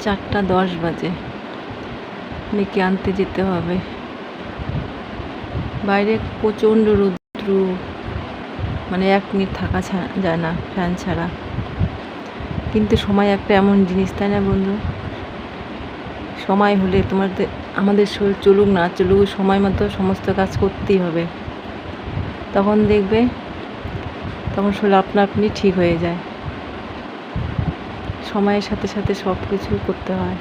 চারটা দশ বাজে। মেয়েকে আনতে যেতে হবে। বাইরে প্রচণ্ড রৌদ্র। মানে এক মিনিট থাকা যায় না ফ্যান ছাড়া। কিন্তু সময় একটা এমন জিনিস, তাই না বন্ধু? সময় হলে তোমাদের, আমাদের শরীর চলুক না চলুক, সময় মতো সমস্ত কাজ করতেই হবে। তখন দেখবে, তখন শরীর আপনা আপনি ঠিক হয়ে যায়। সময়ের সাথে সাথে সব কিছু করতে হয়।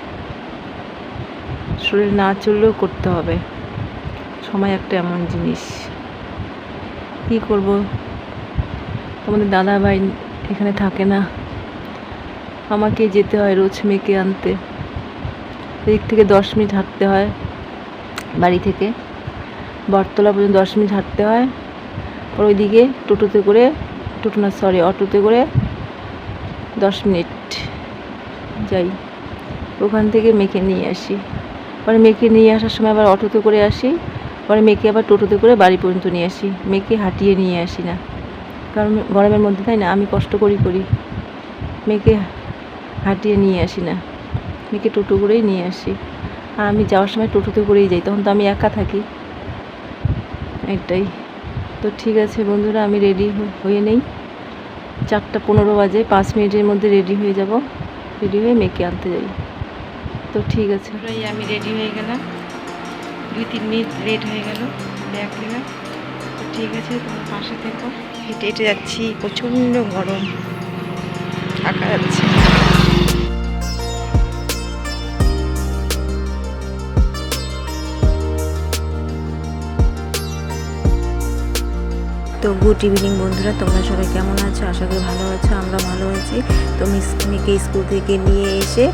শরীর না চললেও করতে হবে। সময় একটা এমন জিনিস। কী করব? তোমাদের দাদা ভাই এখানে থাকে না। আমাকে যেতে হয় রোজ মেয়েকে আনতে। এদিক থেকে দশ মিনিট হাঁটতে হয় বাড়ি থেকে। বটতলা পর্যন্ত দশ মিনিট হাঁটতে হয়। ওইদিকে টোটোতে করে, টোটো না সরি অটোতে করে দশ মিনিট যাই। ওখান থেকে মেয়েকে নিয়ে আসি। পরে মেয়েকে নিয়ে আসার সময় আবার অটোতে করে আসি। পরে মেয়েকে আবার টোটোতে করে বাড়ি পর্যন্ত নিয়ে আসি। মেয়েকে হাঁটিয়ে নিয়ে আসি না। কারণ গরমের মধ্যে, তাই না? আমি কষ্ট করি করি। মেয়েকে হাঁটিয়ে নিয়ে আসি না। মেয়েকে টোটো করেই নিয়ে আসি। আর আমি যাওয়ার সময় টোটোতে করেই যাই। তখন তো আমি একা থাকি। এটাই তো ঠিক আছে বন্ধুরা, আমি রেডি হয়ে নেই। চারটা পনেরো বাজে, পাঁচ মিনিটের মধ্যে রেডি হয়ে যাব। রেডি হয়ে মেয়েকে আনতে যাই। তো ঠিক আছে। আমি রেডি হয়ে গেলাম। দুই, তিন মিনিট লেট হয়ে গেল। ব্যাগ নিলাম। তো ঠিক আছে, তোমার পাশে থেকো। হেঁটে হেঁটে যাচ্ছি। প্রচণ্ড গরম। থাকা যাচ্ছে। তো গুড ইভিনিং বন্ধুরা, তোমরা সবাই কেমন আছো? আশা করি ভালো আছো, আমরা ভালো আছি। তো মিস মেয়েকে স্কুল থেকে নিয়ে এসে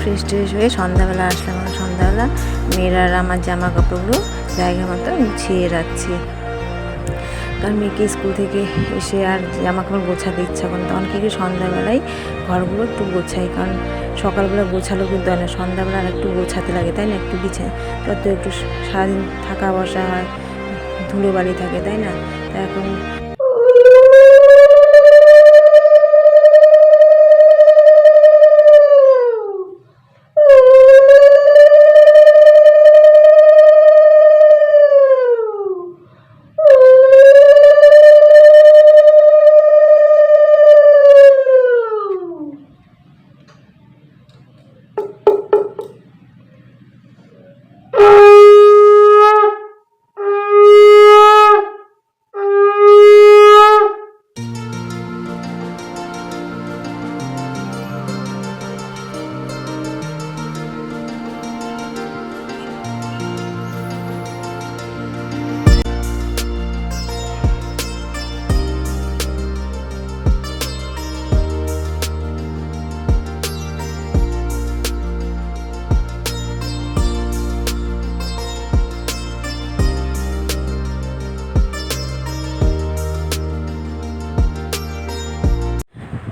ফ্রেশ ট্রেশ হয়ে সন্ধ্যাবেলা আসলাম। সন্ধ্যাবেলা মেয়েরা আমার জামা কাপড়গুলো জায়গা মতো গুছিয়ে রাখছি। কারণ মেয়েকে স্কুল থেকে এসে আর জামা কাপড় গোছাতে ইচ্ছা করে না। তখন কি সন্ধ্যাবেলায় ঘরগুলো একটু গোছাই, কারণ সকালবেলা গোছালো কিন্তু হয় না। সন্ধ্যাবেলা আর একটু গোছাতে লাগে, তাই না? একটু বিছায় তত একটু সারাদিন থাকা বসা হয়। ধুলো বালি থাকে তাই না? তা এখন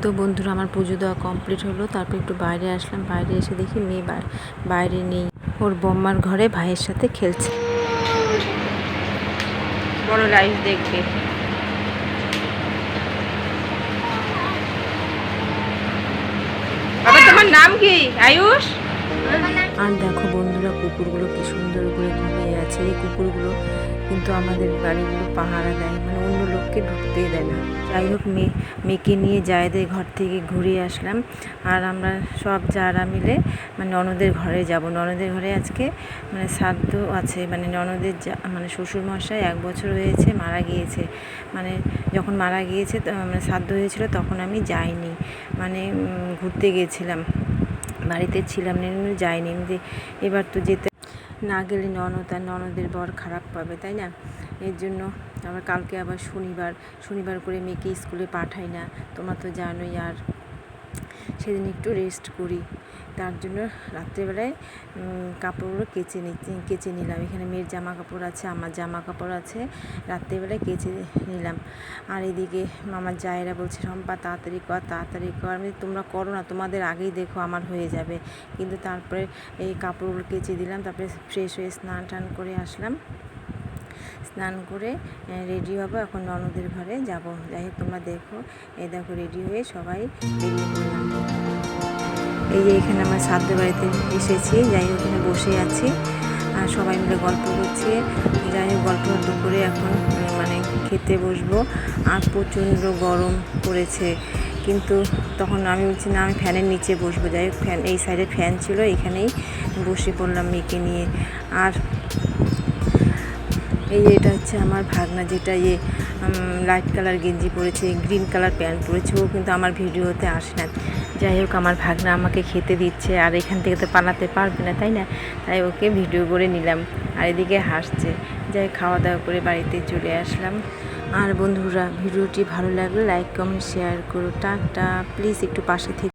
তো বন্ধুরা আমার পুজো দেওয়া কমপ্লিট হলো তারপর একটু বাইরে আসলাম বাইরে এসে দেখি মেয়ে বাইরে নেই। ওর বম্মার ঘরে ভাইয়ের সাথে খেলছে। বড় লাইভ দেখবে। বাবা তোমার নাম কি? আয়ুষ? আর দেখো বন্ধুরা কুকুরগুলো কি সুন্দর করে ঘুমিয়ে আছে। এই কুকুরগুলো কিন্তু আমাদের বাড়িগুলো পাহারা দেয় মানে অন্য লোককে ঢুকতেই দেয় না। যাই হোক, মেয়ে, মেয়েকে নিয়ে জায়দের ঘর থেকে ঘুরে আসলাম। আর আমরা সব যারা মিলে মানে ননদের ঘরে যাব। ননদের ঘরে আজকে মানে শ্রাদ্ধ আছে মানে ননদের যা মানে শ্বশুরমশাই এক বছর হয়েছে মারা গিয়েছে। মানে যখন মারা গিয়েছে মানে শ্রাদ্ধ হয়েছিল, তখন আমি যাইনি। মানে ঘুরতে গিয়েছিলাম বাড়িতে ছিলাম না যাইনি। এবার তো যেতে না গেলে ননদ আর ননদের বর খারাপ পাবে, তাই না? এর জন্য আবার কালকে আবার শনিবার শনিবার করে মেয়েকে স্কুলে পাঠাই না। তোমার তো জানোই আর সেদিন একটু রেস্ট করি। তার জন্য রাত্রেবেলায় কাপড়গুলো কেচে নিচ্ছি কেচে নিলাম। এখানে মেয়ের জামা কাপড় আছে, আমার জামা কাপড় আছে, রাত্রেবেলায় কেচে নিলাম। আর এদিকে আমার জায়েরা বলছে সম্পা তাড়াতাড়ি কর তাড়াতাড়ি কর। আমি তোমরা করো না, তোমাদের আগেই দেখো, আমার হয়ে যাবে। কিন্তু তারপরে এই কাপড়গুলো কেচে দিলাম, তারপরে ফ্রেশ হয়ে স্নান টান করে আসলাম। স্নান করে রেডি হব, এখন ননদের ঘরে যাব। যাই হোক, তোমরা দেখো। এই দেখো রেডি হয়ে সবাই বেরিয়ে পড়লাম। এই যে এখানে আমার সাধ্য বাড়িতে এসেছি, যাই এখানে বসে আছি। আর সবাই মিলে গল্প করছি। যাই হোক গল্প করে এখন মানে খেতে বসবো। আর প্রচণ্ড গরম পড়েছে। কিন্তু তখন আমি বলছি, না, আমি ফ্যানের নিচে বসবো। যাই হোক, ফ্যান, এই সাইডে ফ্যান ছিল, এখানেই বসে পড়লাম মেয়েকে নিয়ে। আর এই এটা হচ্ছে আমার ভাগনা, যেটা ইয়ে লাইট কালার গেঞ্জি পরেছে গ্রিন কালার প্যান্ট পরেছে। ও কিন্তু আমার ভিডিওতে আসে না। যাই হোক, আমার ভাগনা আমাকে খেতে দিচ্ছে আর এখান থেকে তো পালাতে পারবে না, তাই না? তাই ওকে ভিডিও করে নিলাম আর এদিকে হাসছে। যাই খাওয়া দাওয়া করে বাড়িতে চলে আসলাম। আর বন্ধুরা, ভিডিওটি ভালো লাগলে লাইক কমেন্ট শেয়ার করো। টাটা। প্লিজ একটু পাশে থেকে